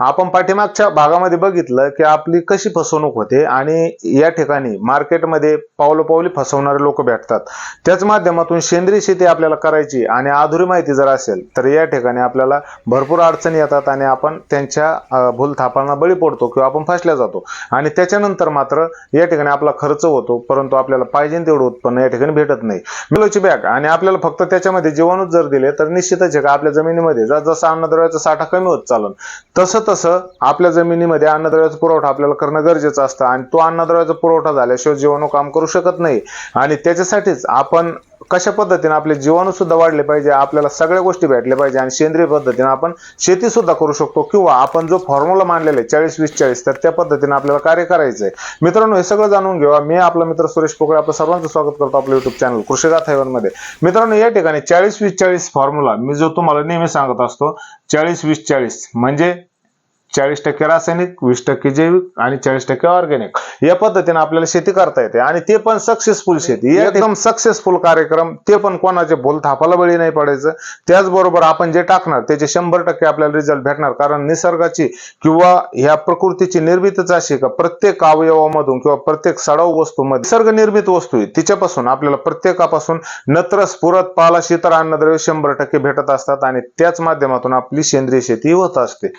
आपण पाठीमागच्या भागामध्ये बघितलं की आपली कशी फसवणूक होते आणि या ठिकाणी मार्केटमध्ये पावलोपावली फसवणारे लोक भेटतात. त्याच माध्यमातून सेंद्रिय शेती आपल्याला करायची आणि अधुरी माहिती जर असेल तर या ठिकाणी आपल्याला भरपूर अडचणी येतात आणि आपण त्यांच्या भूलथापांना बळी पडतो किंवा आपण फसल्या जातो. आणि त्याच्यानंतर मात्र या ठिकाणी आपला खर्च होतो परंतु आपल्याला पाहिजे तेवढं उत्पन्न या ठिकाणी भेटत नाही. मिलोची बॅग आणि आपल्याला फक्त त्याच्यामध्ये जीवाणूच जर दिले तर निश्चितच आहे का आपल्या जमिनीमध्ये जसं अन्नद्रव्याचा साठा कमी होत चालन तसं तसं आपल्या जमिनीमध्ये अन्नद्रव्याचा पुरवठा आपल्याला करणं गरजेचं असतं आणि तो अन्नद्रव्याचा पुरवठा झाल्याशिवाय जीवाणू काम करू शकत नाही. आणि त्याच्यासाठीच आपण कशा पद्धतीने आपले जीवाणू सुद्धा वाढले पाहिजे आपल्याला सगळ्या गोष्टी भेटल्या पाहिजे आणि सेंद्रिय पद्धतीने आपण शेती सुद्धा करू शकतो किंवा आपण जो फॉर्म्युला मांडलेला आहे चाळीस वीस चाळीस तर त्या पद्धतीने आपल्याला कार्य करायचं आहे. मित्रांनो हे सगळं जाणून घेऊया. मी आपला मित्र सुरेश पोकळे आपलं सर्वांचं स्वागत करतो आपल्या युट्यूब चॅनल कृषीगाथमध्ये. मित्रांनो या ठिकाणी चाळीस वीस चाळीस फॉर्म्युला मी जो तुम्हाला नेहमी सांगत असतो चाळीस वीस चाळीस म्हणजे चाळीस टक्के रासायनिक वीस टक्के जैविक आणि चाळीस टक्के ऑर्गॅनिक. या पद्धतीने आपल्याला शेती करता येते आणि ते पण सक्सेसफुल शेती. एकदम सक्सेसफुल कार्यक्रम ते पण कोणाचे बोल थापाला बळी नाही पडायचं. त्याचबरोबर आपण जे टाकणार त्याचे शंभर टक्के आपल्याला रिझल्ट भेटणार. कारण निसर्गाची किंवा ह्या प्रकृतीची निर्मितीच अशी का प्रत्येक अवयवामधून किंवा प्रत्येक सडाऊ वस्तूमध्ये निसर्ग निर्मित वस्तू आहे तिच्यापासून आपल्याला प्रत्येकापासून नत्र स्फुरत पाला शीतर अन्नद्रव्य शंभर टक्के भेटत असतात आणि त्याच माध्यमातून आपली सेंद्रिय शेती होत असते.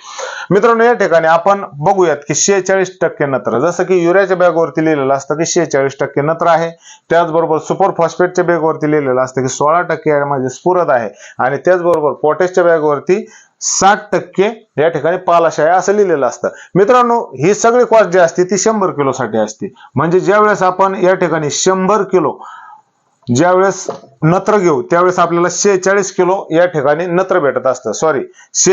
मित्रांनो या ठिकाणी आपण बघूयात की शेहेचाळीस टक्के नत्र. जसं की युरियाच्या बॅगवरती लिहिलेलं असतं की शेहेचाळीस टक्के नत्र आहे. त्याचबरोबर सुपर फॉस्फेटच्या बॅगवरती लिहिलेलं असतं की सोळा टक्के यामध्ये स्फुरद आहे. आणि त्याचबरोबर पोटॅशच्या बॅगवरती साठ टक्के या ठिकाणी पालाश आहे असं लिहिलेलं असतं. मित्रांनो ही सगळी कॉस्ट जी असते ती शंभर किलो साठी असते. म्हणजे ज्यावेळेस आपण या ठिकाणी शंभर किलो ज्यावेळेस नत्र घेऊ त्यावेळेस आपल्याला शेहेचाळीस किलो या ठिकाणी नत्र भेटत असतं. सॉरी शे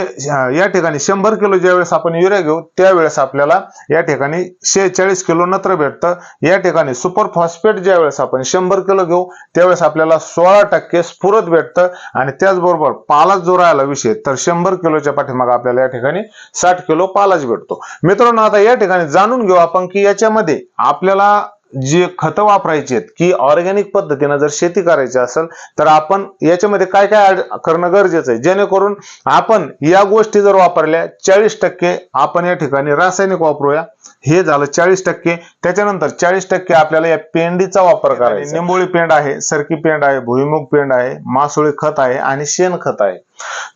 या ठिकाणी शंभर किलो ज्यावेळेस आपण युरिया घेऊ त्यावेळेस आपल्याला या ठिकाणी शेहेचाळीस किलो नत्र भेटतं. या ठिकाणी सुपर फॉस्फेट ज्यावेळेस आपण शंभर किलो घेऊ त्यावेळेस आपल्याला सोळा टक्के स्फुरत भेटतं. आणि त्याचबरोबर पालाच जो राहिला विषय तर शंभर किलोच्या पाठीमागे आपल्याला या ठिकाणी साठ किलो पालाच भेटतो. मित्रांनो आता या ठिकाणी जाणून घेऊ आपण की याच्यामध्ये आपल्याला जे खतं वापरायची आहेत की ऑर्गॅनिक पद्धतीनं जर शेती करायची असेल तर आपण याच्यामध्ये काय काय करणं गरजेचं आहे? जेणेकरून आपण या गोष्टी जर वापरल्या चाळीस टक्के आपण या ठिकाणी रासायनिक वापरूया. हे झालं चाळीस टक्के. त्याच्यानंतर चाळीस टक्के आपल्याला या पेंडीचा वापर करायचा निंबोळी पेंड आहे सरकी पेंड आहे भुईमुग पेंड आहे मासोळी खत आहे आणि शेण खत आहे.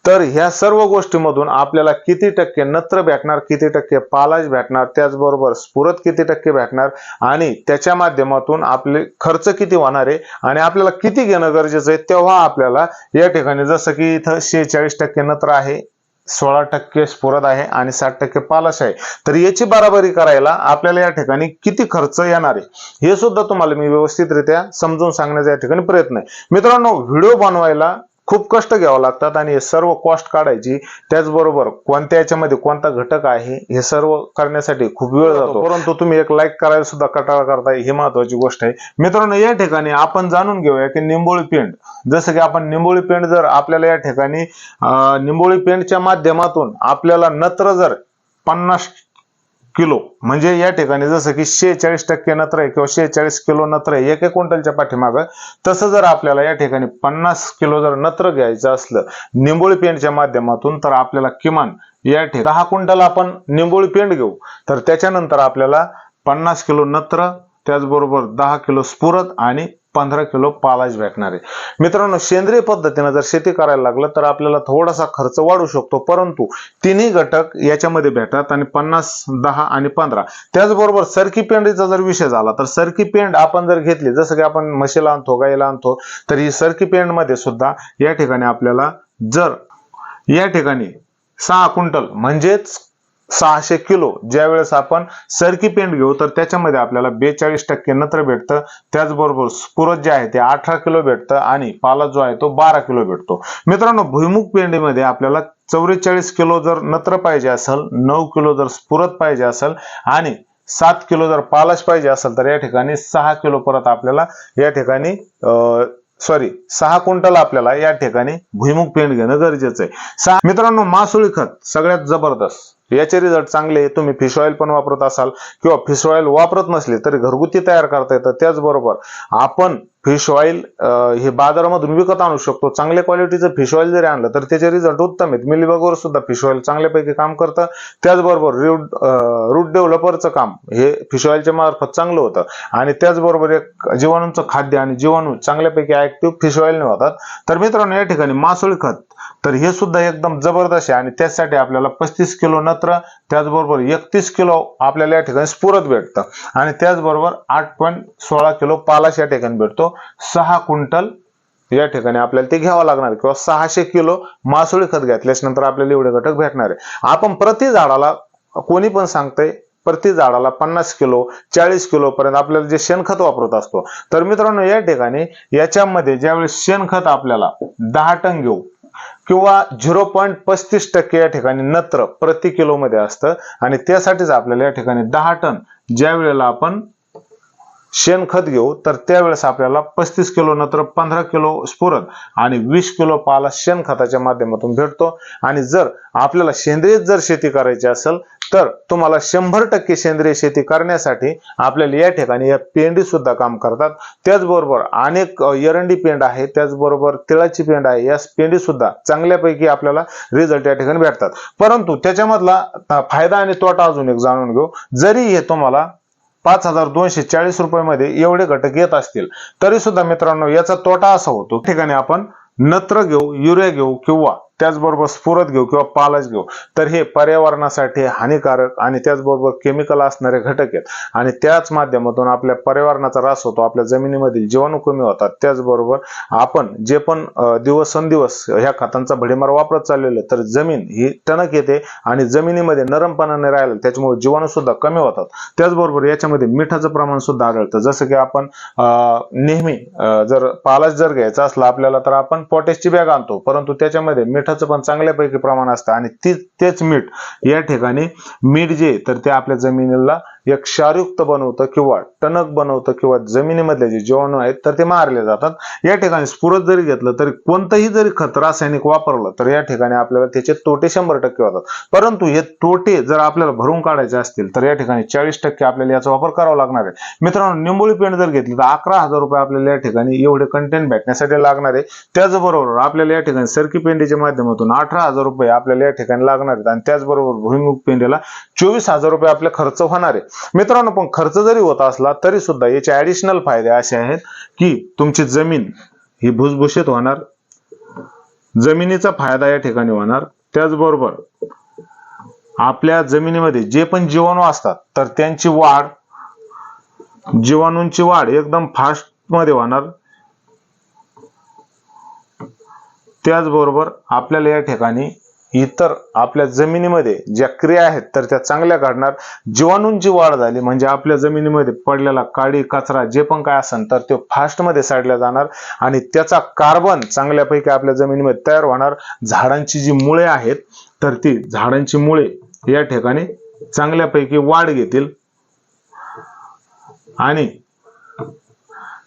तर ह्या सर्व गोष्टीमधून आपल्याला किती टक्के नत्र भेटणार किती टक्के पालाज भेटणार त्याचबरोबर स्फुरत किती टक्के भेटणार आणि त्याच्या माध्यमातून आपले खर्च किती होणार आहे आणि आपल्याला किती घेणं गरजेचं आहे तेव्हा आपल्याला या ठिकाणी जसं की इथं शेहेचाळीस टक्के नत्र आहे सोळा टक्के स्फुरद आहे आणि साठ टक्के पालाश आहे. तर याची बराबरी करायला आपल्याला या ठिकाणी किती खर्च येणार आहे हे सुद्धा तुम्हाला मी व्यवस्थितरित्या समजून सांगण्याचा या ठिकाणी प्रयत्न आहे. मित्रांनो व्हिडिओ बनवायला खूप कष्ट घ्यावं लागतात आणि हे सर्व कॉस्ट काढायची त्याचबरोबर कोणत्या याच्यामध्ये कोणता घटक आहे हे सर्व करण्यासाठी खूप वेळ जातो. परंतु तुम्ही एक लाईक करायला सुद्धा कटाळा करताय ही महत्वाची गोष्ट आहे. मित्रांनो या ठिकाणी आपण जाणून घेऊया की निंबोळी पेंड जसं की आपण निंबोळी पेंड जर आपल्याला या ठिकाणी अं, निंबोळी पेंडच्या माध्यमातून आपल्याला नत्र जर पन्नास किलो. म्हणजे या ठिकाणी जसं की शेहेचाळीस टक्के नत्र आहे किंवा शेहेचाळीस किलो नत्र आहे एक एक क्विंटलच्या पाठीमागं तसं जर आपल्याला या ठिकाणी पन्नास किलो जर नत्र घ्यायचं असलं निंबोळी पेंडच्या माध्यमातून तर आपल्याला किमान या ठिकाणी दहा क्विंटल आपण निंबोळी पेंड घेऊ. तर त्याच्यानंतर आपल्याला पन्नास किलो नत्र त्याचबरोबर दहा किलो स्फुरत आणि पंधरा किलो पालाज भेटणार आहे. मित्रांनो सेंद्रिय पद्धतीनं जर शेती करायला लागलं तर आपल्याला थोडासा खर्च वाढू शकतो परंतु तिन्ही घटक याच्यामध्ये भेटतात आणि पन्नास दहा आणि पंधरा. त्याचबरोबर सरकी पेंडीचा जर विषय झाला तर सरकी पेंड आपण जर घेतली जसं की आपण म्हशीला आणतो गाईला आणतो तर ही सरकी पेंडमध्ये सुद्धा या ठिकाणी आपल्याला जर या ठिकाणी सहा क्विंटल म्हणजेच सहाशे किलो. ज्या वेळेस आपण सरकी पेंट घेऊ तर त्याच्यामध्ये आपल्याला बेचाळीस टक्के नत्र भेटतं. त्याचबरोबर स्फुरत जे आहे ते अठरा किलो भेटतं आणि पाला जो आहे तो बारा किलो भेटतो. मित्रांनो भुईमुग पेंडीमध्ये आपल्याला चौवेचाळीस किलो जर नत्र पाहिजे असेल नऊ किलो जर स्फुरत पाहिजे असेल आणि सात किलो जर पालाश पाहिजे असेल तर या ठिकाणी सहा किलो परत आपल्याला या ठिकाणी सॉरी सहा क्विंटल आपल्याला या ठिकाणी भुईमुग पेंड घेणं गरजेचं आहे. सहा मित्रांनो मासुळी खत सगळ्यात जबरदस्त. याचे रिझल्ट चांगले तुम्ही फिश ऑइल पण वापरत असाल किंवा फिश ऑइल वापरत नसले तरी घरगुती तयार करता येतं. त्याचबरोबर आपण फिश ऑइल हे बाजारामधून विकत आणू शकतो. चांगल्या क्वालिटीचं फिश ऑइल जरी आणलं तर त्याचे रिझल्ट उत्तम आहेत. मिलीबगवर सुद्धा फिश ऑइल चांगल्यापैकी काम करतं. त्याचबरोबर रूट रूट डेव्हलपरचं काम हे फिश ऑइलच्या मार्फत चांगलं होतं. आणि त्याचबरोबर एक जीवाणूंचं खाद्य आणि जीवाणू चांगल्यापैकी ऍक्टिव्ह फिश ऑइलने होतात. तर मित्रांनो या ठिकाणी मासोळी खत तर हे सुद्धा एकदम जबरदस्त आहे. आणि त्यासाठी आपल्याला पस्तीस किलो नत्र त्याचबरोबर एकतीस किलो आपल्याला या ठिकाणी स्फुरत भेटतं. आणि त्याचबरोबर आठ पॉईंट सोळा किलो पालाश या ठिकाणी भेटतो. सहा क्विंटल या ठिकाणी आपल्याला ते घ्यावं लागणार किंवा सहाशे किलो मासोळी खत घातल्यास नंतर आपल्याला एवढे घटक भेटणार आहे. आपण प्रति झाडाला कोणी पण सांगतंय प्रति झाडाला पन्नास किलो चाळीस किलो पर्यंत आपल्याला जे शेणखत वापरत असतो. तर मित्रांनो या ठिकाणी याच्यामध्ये ज्यावेळेस शेणखत आपल्याला दहा टन घेऊ किंवा झिरो पॉईंट पस्तीस टक्के या ठिकाणी नत्र प्रति किलोमध्ये असतं. आणि त्यासाठीच आपल्याला या ठिकाणी दहा टन ज्या वेळेला आपण शेणखत घेऊ तर त्यावेळेस आपल्याला पस्तीस किलो नंतर पंधरा किलो स्फुरद आणि वीस किलो पाला शेणखताच्या माध्यमातून भेटतो. आणि जर आपल्याला सेंद्रिय जर शेती करायची असेल तर तुम्हाला शंभर टक्के सेंद्रिय शेती करण्यासाठी आपल्याला या ठिकाणी या पेंडी सुद्धा काम करतात. त्याचबरोबर अनेक एरंडी पेंड आहे त्याचबरोबर तिळाची पेंड आहे या पेंडी सुद्धा चांगल्यापैकी आपल्याला रिझल्ट या ठिकाणी भेटतात. परंतु त्याच्यामधला फायदा आणि तोटा अजून एक जाणून घेऊ. जरी हे तुम्हाला पाच हजार दोनशे चाळीस रुपयामध्ये एवढे घटक येत असतील. तरी सुद्धा मित्रांनो याचा तोटा असा होतो. ठिकाणी आपण नत्र घेऊ युरिया घेऊ किंवा त्याचबरोबर स्फुरत घेऊ किंवा पालच घेऊ. तर हे पर्यावरणासाठी हानिकारक आणि त्याचबरोबर केमिकल असणारे घटक आहेत. आणि त्याच माध्यमातून आपल्या पर्यावरणाचा ऱ्हास होतो आपल्या जमिनीमधील जीवाणू कमी होतात. त्याचबरोबर आपण जे पण दिवसंदिवस ह्या खतांचा भडीमार वापरत चाललेलं तर जमीन ही टणक येते आणि जमिनीमध्ये नरमपणाने नाही त्याच्यामुळे जीवाणू सुद्धा कमी होतात. त्याचबरोबर याच्यामध्ये मिठाचं प्रमाण सुद्धा आढळतं. जसं की आपण नेहमी जर पालाच जर घ्यायचा असला आपल्याला तर आपण पोटॅशची बॅग आणतो. परंतु त्याच्यामध्ये मिठाचं पण चांगल्यापैकी प्रमाण असतं आणि तेच तेच मीठ या ठिकाणी मीठ जे तर ते आपल्या जमिनीला एक क्षारयुक्त बनवतं किंवा टणक बनवतं किंवा जमिनीमधले जे जीवाणू आहेत तर ते मारले जातात. या ठिकाणी स्फुरत जरी घेतलं तरी कोणतंही जरी खत रासायनिक वापरलं तर या ठिकाणी आपल्याला त्याचे तोटे शंभर टक्के होतात. परंतु हे तोटे जर आपल्याला भरून काढायचे असतील तर या ठिकाणी चाळीस टक्के आपल्याला याचा वापर करावा लागणार आहे. मित्रांनो निंबोळी पेंट जर घेतली तर अकरा हजार रुपये आपल्याला या ठिकाणी एवढे कंटेंट भेटण्यासाठी लागणार आहे. त्याचबरोबर आपल्याला या ठिकाणी सरकी पेंडीच्या माध्यमातून अठरा हजार रुपये आपल्याला या ठिकाणी लागणार आहेत. आणि त्याचबरोबर भुईमुग पेंडीला चोवीस हजार रुपये आपले खर्च होणार आहे. मित्रांनो पण खर्च जरी होत असला तरी सुद्धा याचे ऍडिशनल फायदे असे आहेत की तुमची जमीन ही भुसभुशीत होणार. जमिनीचा फायदा या ठिकाणी होणार. त्याचबरोबर आपल्या जमिनीमध्ये जे पण जीवाणू असतात तर त्यांची वाढ जीवाणूंची वाढ एकदम फास्टमध्ये होणार. त्याचबरोबर आपल्याला या ठिकाणी इतर आपल्या जमिनीमध्ये ज्या क्रिया आहेत तर त्या चांगल्या घडणार. जीवाणूंची वाढ झाली म्हणजे आपल्या जमिनीमध्ये पडलेला काळी कचरा जे पण काय असेल तर ते फास्टमध्ये साडला जाणार आणि त्याचा कार्बन चांगल्यापैकी आपल्या जमिनीमध्ये तयार होणार. झाडांची जी मुळे आहेत तर ती झाडांची मुळे या ठिकाणी चांगल्यापैकी वाढ घेतील. आणि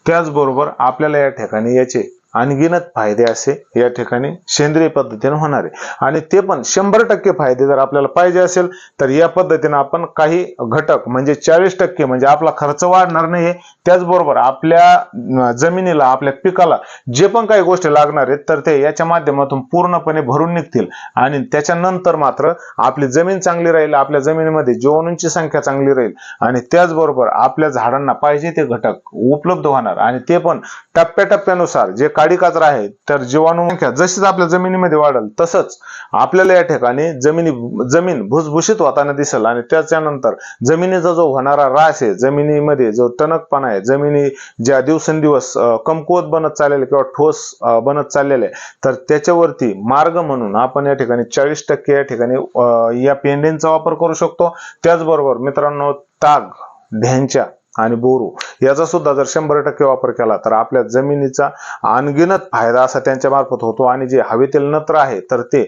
त्याचबरोबर आपल्याला या ठिकाणी याचे अनगिनत फायदे असे या ठिकाणी सेंद्रिय पद्धतीने होणार. आहे आणि ते पण शंभर टक्के फायदे जर आपल्याला पाहिजे असेल तर या पद्धतीने आपण काही घटक म्हणजे चाळीस टक्के म्हणजे आपला खर्च वाढणार नाही त्याचबरोबर आपल्या जमिनीला आपल्या पिकाला जे पण काही गोष्टी लागणार आहेत तर ते याच्या माध्यमातून पूर्णपणे भरून निघतील. आणि त्याच्यानंतर मात्र आपली जमीन चांगली राहील आपल्या जमिनीमध्ये जीवाणूंची संख्या चांगली राहील. आणि त्याचबरोबर आपल्या झाडांना पाहिजे ते घटक उपलब्ध होणार. आणि ते पण टप्प्याटप्प्यानुसार जे काही काडी कचरा आहे तर जीवाणू संख्या जशीच आपल्या जमिनीमध्ये वाढेल तसंच आपल्याला या ठिकाणी जमिनी जमीन भुसभुशीत होताना दिसेल आणि त्याच्यानंतर जमिनीचा जो होणारा रास आहे जमिनीमध्ये जो टणकपणा आहे जमिनी ज्या दिवसेंदिवस कमकुवत बनत चाललेले किंवा ठोस बनत चाललेले तर त्याच्यावरती मार्ग म्हणून आपण या ठिकाणी चाळीस टक्के या ठिकाणी या पेंडेंचा वापर करू शकतो. त्याचबरोबर मित्रांनो ताग ढ्यांच्या आणि बोरू. याचा सुद्धा जर शंभर टक्के वापर केला तर आपल्या जमिनीचा अनगिनत फायदा असा त्यांच्या मार्फत होतो आणि जे हवेतील नत्र आहे तर ते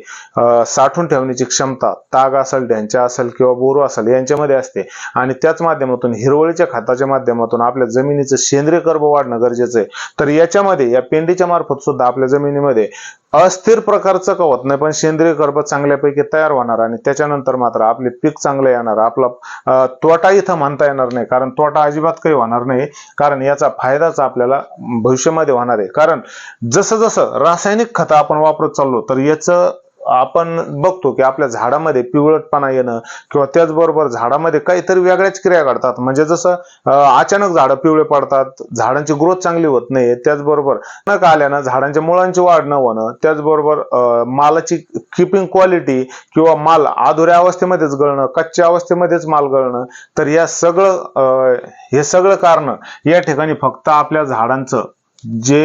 साठून साठवून ठेवण्याची क्षमता ताग असेल ढ्यांच्या असेल किंवा बोरू असेल यांच्यामध्ये असते. आणि त्याच माध्यमातून हिरवळीच्या खताच्या माध्यमातून आपल्या जमिनीचं सेंद्रिय कर्ब वाढणं गरजेचं आहे. तर याच्यामध्ये या पेंडीच्या मार्फत सुद्धा आपल्या जमिनीमध्ये अस्थिर प्रकारचं गवत नाही पण सेंद्रिय कर्ब चांगल्यापैकी तयार होणार आणि त्याच्यानंतर मात्र आपले पीक चांगलं येणार आपला तोटा इथं म्हणता येणार नाही कारण तोटा अजिबात काही होणार नाही कारण याचा फायदाच आपल्याला भविष्यामध्ये होणार आहे. कारण जसं जसं रासायनिक खतं आपण वापरत चाललो तर याचं आपण बघतो की आपल्या झाडामध्ये पिवळटपणा येणं किंवा त्याचबरोबर झाडामध्ये काहीतरी वेगळ्याच क्रिया घडतात. म्हणजे जसं अचानक झाडं पिवळे पडतात झाडांची ग्रोथ चांगली होत नाही त्याचबरोबर नक आल्यानं झाडांच्या मुळांची वाढ न होणं त्याचबरोबर मालाची किपिंग क्वालिटी किंवा माल अधुऱ्या अवस्थेमध्येच गळणं कच्च्या अवस्थेमध्येच माल गळणं तर या सगळं हे सगळं कारण या ठिकाणी फक्त आपल्या झाडांचं जे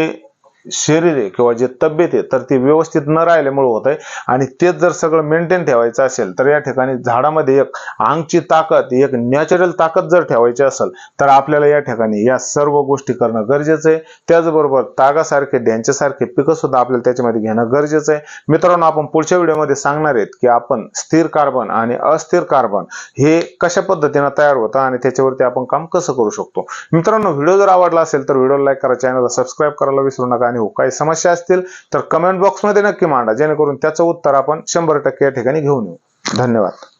शरीर आहे किंवा जे तब्येत आहे तर ती व्यवस्थित न राहिल्यामुळे होत आहे आणि तेच जर सगळं मेंटेन ठेवायचं असेल तर या ठिकाणी झाडामध्ये एक अंगची ताकद एक नॅचरल ताकद जर ठेवायची असेल तर आपल्याला या ठिकाणी या सर्व गोष्टी करणं गरजेचं आहे. त्याचबरोबर तागासारखे डॅन्च्यासारखे पिकं सुद्धा आपल्याला त्याच्यामध्ये घेणं गरजेचं आहे. मित्रांनो आपण पुढच्या व्हिडिओमध्ये सांगणार आहेत की आपण स्थिर कार्बन आणि अस्थिर कार्बन हे कशा पद्धतीनं तयार होतं आणि त्याच्यावरती आपण काम कसं करू शकतो. मित्रांनो व्हिडिओ जर आवडला असेल तर व्हिडिओ लाईक करा चॅनलला सबस्क्राईब करायला विसरू नका. आणि हो काही समस्या असतील तर कमेंट बॉक्समध्ये नक्की मांडा जेणेकरून त्याचं उत्तर आपण शंभर टक्के या ठिकाणी घेऊन येऊ. धन्यवाद.